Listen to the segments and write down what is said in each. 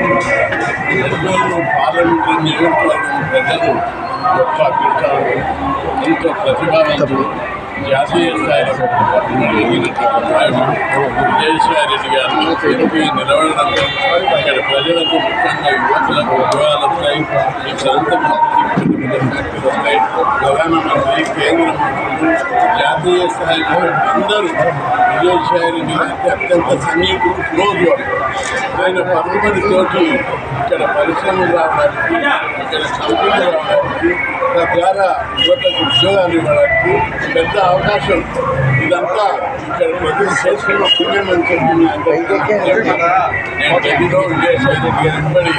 Nellore parliamentary నియోజకవర్గం ప్రజలు గొప్ప అభ్యర్థులు ఎంతో ప్రతిభావంతులు జాతీయ స్థాయిలో ఎదిగినటువంటి నాయకుడు గారు ఎంపీ నిలబడడంతో ఇక్కడ ప్రజలకు ముఖ్యంగా యువకులకు ఉద్యోగాలు వస్తాయి. ఈ ప్రాంతం వస్తాయి. ప్రధానమంత్రి కేంద్ర మంత్రులు జాతీయ స్థాయిలో అందరూ విజయసాయిరెడ్డి గారికి అత్యంత సన్నిహితులు క్లోజ్ వాళ్ళు ఆయన పలుకుబడితోటి ఇక్కడ పరిశ్రమలు రావడానికి ఇక్కడ కంపెనీలు రావడానికి తద్వారా యువతకు ఉద్యోగాలు ఇవ్వడానికి పెద్ద అవకాశం. ఇదంతా ఇక్కడ ప్రజలు చేసుకున్న పుణ్యం అని ఢిల్లీలో విజయసాయి రెడ్డి గారు వెంబడి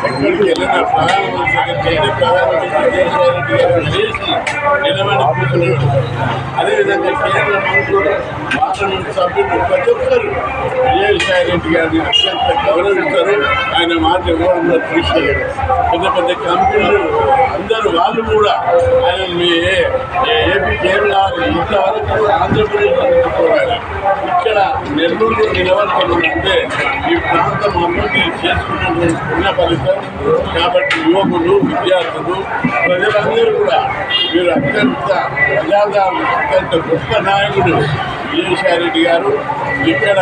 ఎక్కడికి వెళ్ళిన ప్రధానమంత్రి ప్రధానమంత్రి విజయసాయి రెడ్డి గారు చేసి నిలబడి కూర్చున్నాడు అదేవిధంగా కేంద్ర మంత్రులు పార్లమెంట్ సభ్యులు ప్రతి ఒక్కరు విజయసాయి రెడ్డి గారిని అత్యంత గౌరవించారు ఆయన మాట ఇవ్వడంలో తీసుకెళ్ళారు పెద్ద పెద్ద కంపెనీలు అందరూ వాళ్ళు కూడా ఆయన మీ ఏపీ కేరళ ఇంతవరకు ఆంధ్రప్రదేశ్ అనుకోవాలి ఇక్కడ నెల్లూరు నిలబడుతుందంటే ఈ ప్రాంతం అభివృద్ధి చేసుకున్నటువంటి పుణ్య ఫలితం. కాబట్టి యువకులు విద్యార్థులు ప్రజలందరూ కూడా మీరు అత్యంత ప్రజాదారణ అత్యంత గొప్ప నాయకుడు విజయసాయిరెడ్డి గారు. ఇక్కడ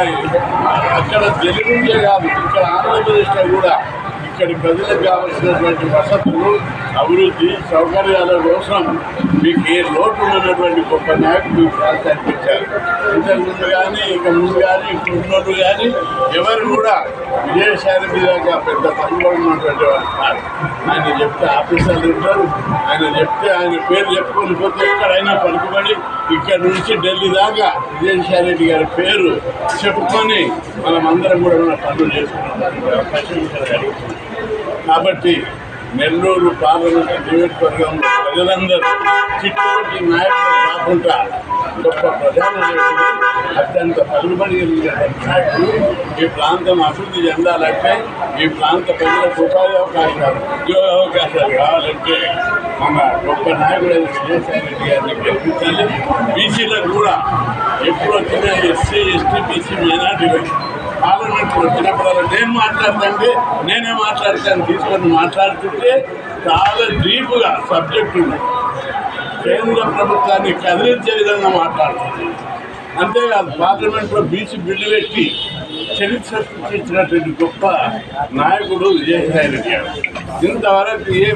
అక్కడ తెలుగుండే కాదు ఇక్కడ ఆంధ్రప్రదేశ్లో కూడా ఇక్కడి ప్రజలకు కావలసినటువంటి వసతులు అభివృద్ధి సౌకర్యాల కోసం మీకు ఏ లోటు ఉన్నటువంటి గొప్ప నాయకులు మీ ప్రాంతానికి ఇచ్చారు ఇంతకుముందు కానీ ఇక ముందు కానీ ఇప్పుడు ఉన్నట్టు కానీ ఎవరు కూడా విజయసాయి మీదగా పెద్ద తనుబడి ఉన్నటువంటి వాళ్ళు కాదు. ఆయన చెప్తే ఆఫీసర్లు ఉంటారు ఆయన చెప్తే ఆయన పేరు చెప్పుకొని పోతే ఎక్కడైనా పలుకుబడి ఇక్కడ నుంచి ఢిల్లీ దాకా విజయసాయి రెడ్డి గారి పేరు చెప్పుకొని మనం అందరం కూడా మన పనులు చేసుకున్నాం అవకాశం ఇక్కడ కాబట్టి నెల్లూరు పార్లమెంట్ నియోజకవర్గంలో ప్రజలందరూ చిట్టుబడి నాయకులు కాకుండా గొప్ప ప్రధాన నాయకుడు అత్యంత పలుబడి కలిగినటువంటి నాయకుడు ఈ ప్రాంతం అభివృద్ధి చెందాలంటే ఈ ప్రాంత ప్రజలకు ఉపాధి అవకాశాలు ఉద్యోగ అవకాశాలు కావాలంటే మన గొప్ప నాయకుడు విజయసాయి రెడ్డి గారిని గెలిపించాలి. బీసీలకు కూడా ఎప్పుడు వచ్చినా ఎస్సీ ఎస్టీ బీసీ మైనార్టీలు పార్లమెంట్లో వచ్చినప్పుడు నేను మాట్లాడుతుంటే నేనే మాట్లాడతాను తీసుకొని మాట్లాడుతుంటే చాలా డీప్గా సబ్జెక్ట్ ఉంది. కేంద్ర ప్రభుత్వాన్ని కదిలించే విధంగా మాట్లాడుతుంది. అంతేకాదు పార్లమెంట్లో బీసీ బిల్లు పెట్టి చరిత్ర సృష్టించినటువంటి గొప్ప నాయకుడు విజయసాయి రెడ్డి గారు. ఇంతవరకు ఏ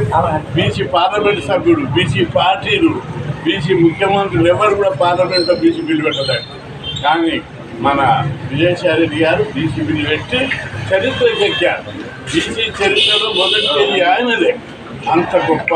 బీసీ పార్లమెంట్ సభ్యుడు బీసీ పార్టీలు బీసీ ముఖ్యమంత్రులు ఎవరు కూడా పార్లమెంట్లో బీసీ బిల్లు పెట్టలేదు. కానీ మన విజయసాయి గారు డీసీబీని పెట్టి చరిత్ర చెక్కారు. బీసీ చరిత్రలో మొదటి ఆయనదే. అంత గొప్ప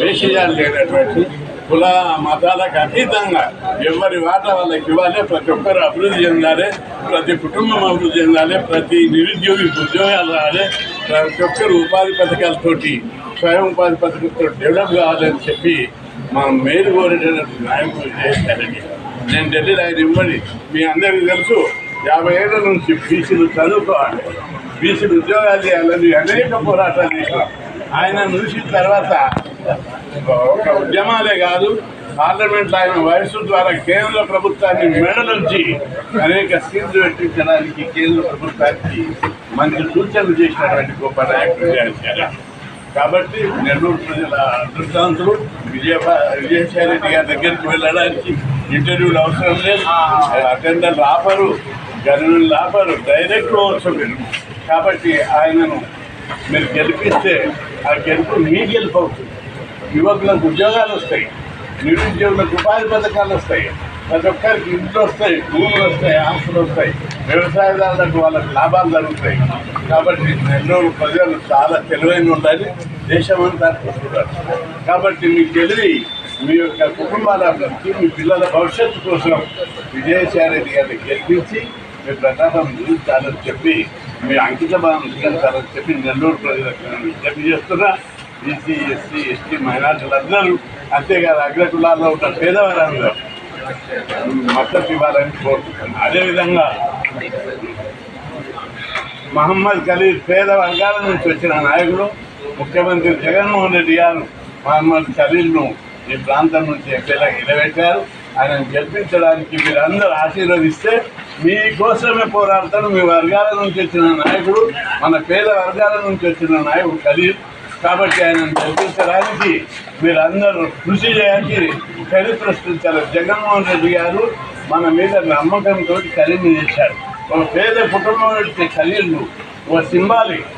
వేషయాలు లేనటువంటి కుల మతాలకు అతీతంగా ఎవరి వాట వాళ్ళకి ఇవ్వాలి ప్రతి ఒక్కరు అభివృద్ధి చెందాలి ప్రతి కుటుంబం అభివృద్ధి చెందాలి ప్రతి నిరుద్యోగి ఉద్యోగాలు రావాలి ప్రతి ఒక్కరు ఉపాధి పథకాలతోటి స్వయం ఉపాధి పథకంతో డెవలప్ కావాలని చెప్పి మనం మేలు కోరేటటువంటి న్యాయం విజయసాయి నేను ఢిల్లీలో ఆయన ఇవ్వండి మీ అందరికీ తెలుసు యాభై ఏళ్ళ నుంచి బీసీలు చదువుకోవాలి. బీసీలు ఉద్యోగాలు చేయాలని అనేక పోరాటాలు చేశాం. ఆయన చూసిన తర్వాత ఒక ఉద్యమాలే కాదు పార్లమెంట్లో ఆయన వయసు ద్వారా కేంద్ర ప్రభుత్వాన్ని మెడ నుంచి అనేక స్కీమ్స్ పెట్టించడానికి కేంద్ర ప్రభుత్వానికి మంచి సూచనలు చేసినటువంటి గొప్ప నాయకుడు కాబట్టి నెల్లూరు ప్రజల అదృష్టాంతులు విజయ విజయసాయి రెడ్డి గారి దగ్గరికి వెళ్ళడానికి ఇంటర్వ్యూలు అవసరం లేదు. అటెండర్లు ఆపరు గనులు ఆపరు డైరెక్ట్ పోవచ్చు మీరు. కాబట్టి ఆయనను మీరు గెలిపిస్తే ఆ గెలుపు మీ గెలుపు అవుతుంది. యువకులకు ఉద్యోగాలు వస్తాయి నిరుద్యోగులకు ఉపాధి పథకాలు వస్తాయి. ప్రతి ఒక్కరికి ఇంట్లో వస్తాయి భూములు వస్తాయి ఆస్తులు వస్తాయి. వ్యవసాయదారులకు వాళ్ళకి లాభాలు జరుగుతాయి. కాబట్టి నెల్లూరు ప్రజలు చాలా తెలివైన ఉండాలి. దేశమంతా చూడాలి కాబట్టి మీ తెలివి మీ యొక్క కుటుంబాల అభివృద్ధి మీ పిల్లల భవిష్యత్తు కోసం విజయసాయిరెడ్డి గారిని గెలిపించి మీ ప్రతాపం నిలుస్తారని చెప్పి మీ అంకిత భావం నిలుస్తారని చెప్పి నెల్లూరు ప్రజలకు నేను విజ్ఞప్తి చేస్తున్నా. బీసీ ఎస్సీ ఎస్టీ మైనార్టీలందరూ అంతేకాదు అగ్రకులాల్లో ఉన్న పేదవారందరూ మద్దతు ఇవ్వాలని కోరుతున్నాను అదేవిధంగా మహమ్మద్ ఖలీద్ పేద వర్గాల నుంచి వచ్చిన నాయకుడు ముఖ్యమంత్రి జగన్మోహన్ రెడ్డి గారు మహమ్మద్ ఖలీల్ను ఈ ప్రాంతం నుంచి ఎమ్మెల్యేగా నిలబెట్టారు ఆయనను గెలిపించడానికి మీరందరూ ఆశీర్వదిస్తే మీకోసమే పోరాడతాను మీ వర్గాల నుంచి వచ్చిన నాయకుడు మన పేద వర్గాల నుంచి వచ్చిన నాయకుడు ఖలీల్. కాబట్టి ఆయనను గెలిపించడానికి మీరందరూ కృషి చేయాలి. చరిత్ర సృష్టించారు జగన్మోహన్ రెడ్డి గారు. మన మీద నమ్మకంతో ఖలీల్ని చేశాడు ఒక పేద కుటుంబం నుంచి ఖలీల్ను ఒక సింబాలిక్.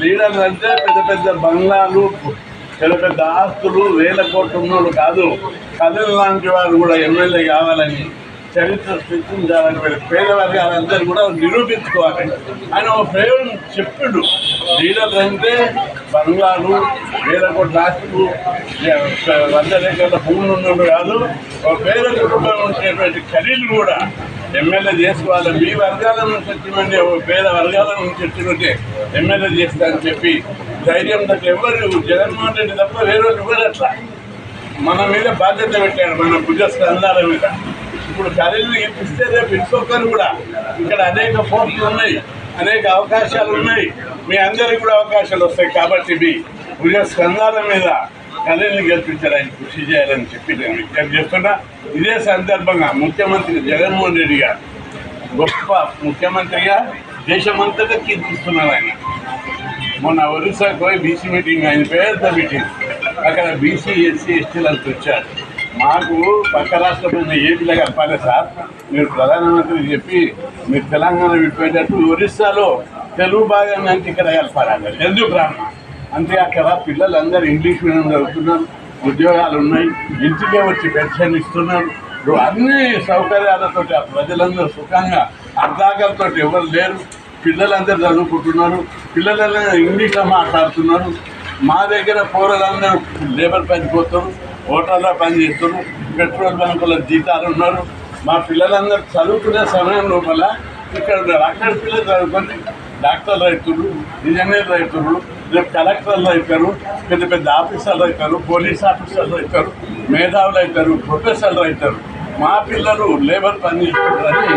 లీడర్లు అంటే పెద్ద పెద్ద బంగ్లాలు పెద్ద పెద్ద ఆస్తులు వేల కోట్లు ఉన్నోళ్ళు కాదు కథలు లాంటి వారు కూడా ఎమ్మెల్యే కావాలని చరిత్ర సృష్టించాలని వీళ్ళ పేద వర్గాలందరూ కూడా నిరూపించుకోవాలి. ఆయన ఒక ప్రయోజనం చెప్పిండు. లీడర్లు అంటే బంగ్లాలు వేల కోట్ల ఆస్తులు వంద ఎకరాల భూములు ఉన్నోడు కాదు ఒక పేద కుటుంబం ఉండేటువంటి ఖరీదు కూడా ఎమ్మెల్యే చేసుకోవాలి. మీ వర్గాల నుంచి వచ్చినట్టే పేద వర్గాల నుంచి వచ్చినట్టే ఎమ్మెల్యే చేస్తారని చెప్పి ధైర్యం తగ్గ ఎవరు జగన్మోహన్ రెడ్డి తప్ప వేరే వాళ్ళు ఎవరు అట్లా? మన మీద బాధ్యత పెట్టాడు మన భుజ స్కంధాల మీద. ఇప్పుడు కళలు ఇప్పిస్తే రేపు ఇంకొకరు కూడా. ఇక్కడ అనేక పోస్టులు ఉన్నాయి అనేక అవకాశాలు ఉన్నాయి. మీ అందరికి కూడా అవకాశాలు వస్తాయి కాబట్టి మీ భుజ స్కంధాల మీద కళని గెలిపించడానికి కృషి చేయాలని చెప్పి నేను విజ్ఞప్తి చేస్తున్నా. ఇదే సందర్భంగా ముఖ్యమంత్రి జగన్మోహన్ రెడ్డి గారు గొప్ప ముఖ్యమంత్రిగా దేశమంతటా కీర్తిస్తున్నారు ఆయన. మొన్న ఒరిస్సాకు పోయి బీసీ మీటింగ్ ఆయన పెద్ద మీటింగ్. అక్కడ బీసీ ఎస్సీ ఎస్టీలకు వచ్చారు. మాకు పక్క రాష్ట్రమైన ఏపీలో కలపాలి సార్. మీరు ప్రధానమంత్రి చెప్పి మీరు తెలంగాణ విడిపోయేటట్టు ఒరిస్సాలో తెలుగు భాగాన్ని అంటే ఇక్కడ కలపాలండి ఎందుకు రామ్మా అంటే అక్కడ పిల్లలందరూ ఇంగ్లీష్ మీడియం చదువుతున్నారు ఉద్యోగాలు ఉన్నాయి ఇంటికే వచ్చి పెన్షన్ ఇస్తున్నారు. అన్ని సౌకర్యాలతో ప్రజలందరూ సుఖంగా అర్ధాకలతో ఎవరు లేరు. పిల్లలందరూ చదువుకుంటున్నారు. పిల్లలందరూ ఇంగ్లీష్లో మాట్లాడుతున్నారు. మా దగ్గర పౌరులందరూ లేబర్ పని పోతారు హోటల్లో పని చేస్తారు పెట్రోల్ బంకుల జీతాలు ఉన్నారు. మా పిల్లలందరూ చదువుకునే సమయం లోపల ఇక్కడ అక్కడ పిల్లలు చదువుకొని డాక్టర్లు అవుతున్నారు ఇంజనీర్లు అవుతున్నారు రేపు కలెక్టర్లు అవుతారు పెద్ద పెద్ద ఆఫీసర్లు అవుతారు పోలీస్ ఆఫీసర్లు అవుతారు మేధావులు అవుతారు ప్రొఫెసర్లు అవుతారు. మా పిల్లలు లేబర్ పని చేస్తున్నారని